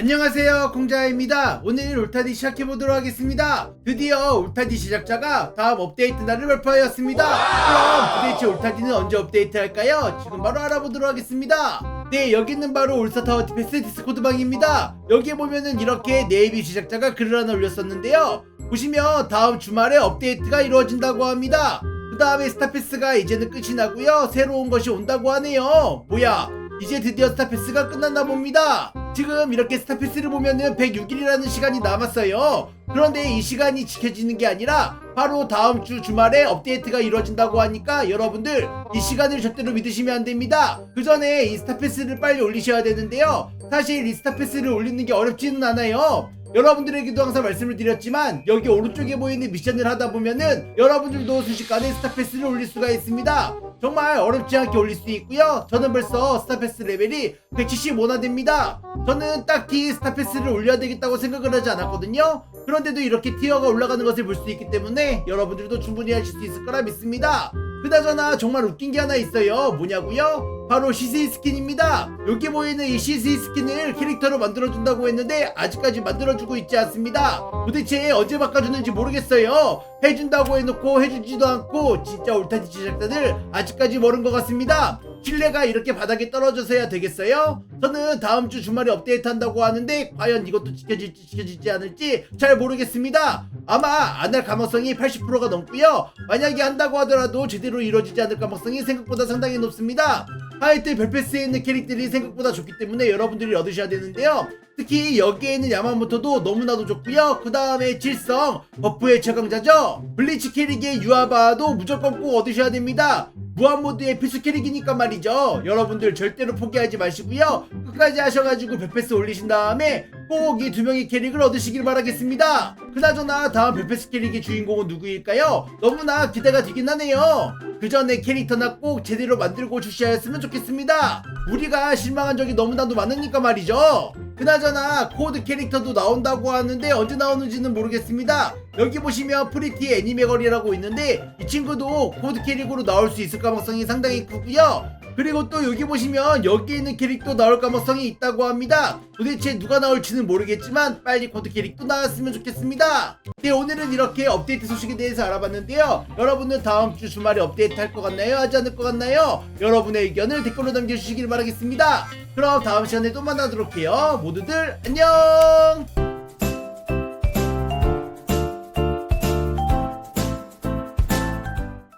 안녕하세요 공자입니다. 오늘 울타디 시작해보도록 하겠습니다. 드디어 울타디 제작자가 다음 업데이트 날을 발표하였습니다. 그럼 도대체 울타디는 언제 업데이트 할까요? 지금 바로 알아보도록 하겠습니다. 네 여기는 바로 울사타워 디펜스 디스코드방입니다. 여기에 보면은 이렇게 네이비 제작자가 글을 하나 올렸었는데요. 보시면 다음 주말에 업데이트가 이루어진다고 합니다. 그 다음에 스타패스가 이제는 끝이 나고요. 새로운 것이 온다고 하네요. 뭐야 이제 드디어 스타패스가 끝났나 봅니다. 지금 이렇게 스타패스를 보면은 106일이라는 시간이 남았어요. 그런데 이 시간이 지켜지는 게 아니라 바로 다음 주 주말에 업데이트가 이루어진다고 하니까 여러분들 이 시간을 절대로 믿으시면 안 됩니다. 그 전에 이 스타패스를 빨리 올리셔야 되는데요. 사실 이 스타패스를 올리는 게 어렵지는 않아요. 여러분들에게도 항상 말씀을 드렸지만 여기 오른쪽에 보이는 미션을 하다 보면은 여러분들도 순식간에 스타패스를 올릴 수가 있습니다. 정말 어렵지 않게 올릴 수 있고요. 저는 벌써 스타패스 레벨이 175나 됩니다. 저는 딱히 스타패스를 올려야 되겠다고 생각을 하지 않았거든요. 그런데도 이렇게 티어가 올라가는 것을 볼 수 있기 때문에 여러분들도 충분히 하실 수 있을 거라 믿습니다. 그나저나 정말 웃긴 게 하나 있어요. 뭐냐고요? 바로 시스이 스킨입니다. 여기 보이는 이 시스이 스킨을 캐릭터로 만들어준다고 했는데 아직까지 만들어주고 있지 않습니다. 도대체 언제 바꿔주는지 모르겠어요. 해준다고 해놓고 해주지도 않고 진짜 울타디 제작자들 아직까지 모른 것 같습니다. 신뢰가 이렇게 바닥에 떨어져서야 되겠어요? 저는 다음 주 주말에 업데이트 한다고 하는데 과연 이것도 지켜질지 지켜지지 않을지 잘 모르겠습니다. 아마 안 할 가능성이 80%가 넘고요. 만약에 한다고 하더라도 제대로 이루어지지 않을 가능성이 생각보다 상당히 높습니다. 하여튼 별패스에 있는 캐릭들이 생각보다 좋기 때문에 여러분들이 얻으셔야 되는데요. 특히 여기에 있는 야마모토도 너무나도 좋고요. 그 다음에 질성, 버프의 최강자죠. 블리치 캐릭의 유아바도 무조건 꼭 얻으셔야 됩니다. 무한모드의 필수 캐릭이니까 말이죠. 여러분들 절대로 포기하지 마시고요. 끝까지 하셔가지고 별패스 올리신 다음에 꼭 이 두 명의 캐릭을 얻으시길 바라겠습니다. 그나저나 다음 별패스 캐릭의 주인공은 누구일까요? 너무나 기대가 되긴 하네요. 그 전에 캐릭터나 꼭 제대로 만들고 출시하였으면 좋겠습니다. 우리가 실망한 적이 너무나도 많으니까 말이죠. 그나저나 코드 캐릭터도 나온다고 하는데 언제 나오는지는 모르겠습니다. 여기 보시면 프리티 애니메걸이라고 있는데 이 친구도 코드 캐릭으로 나올 수 있을 가능성이 상당히 크고요. 그리고 또 여기 보시면 여기 있는 캐릭터 나올 가능성이 있다고 합니다. 도대체 누가 나올지는 모르겠지만 빨리 코드 캐릭터 나왔으면 좋겠습니다. 네 오늘은 이렇게 업데이트 소식에 대해서 알아봤는데요. 여러분은 다음 주 주말에 업데이트 할 것 같나요? 하지 않을 것 같나요? 여러분의 의견을 댓글로 남겨주시길 바라겠습니다. 그럼 다음 시간에 또 만나도록 해요. 모두들 안녕!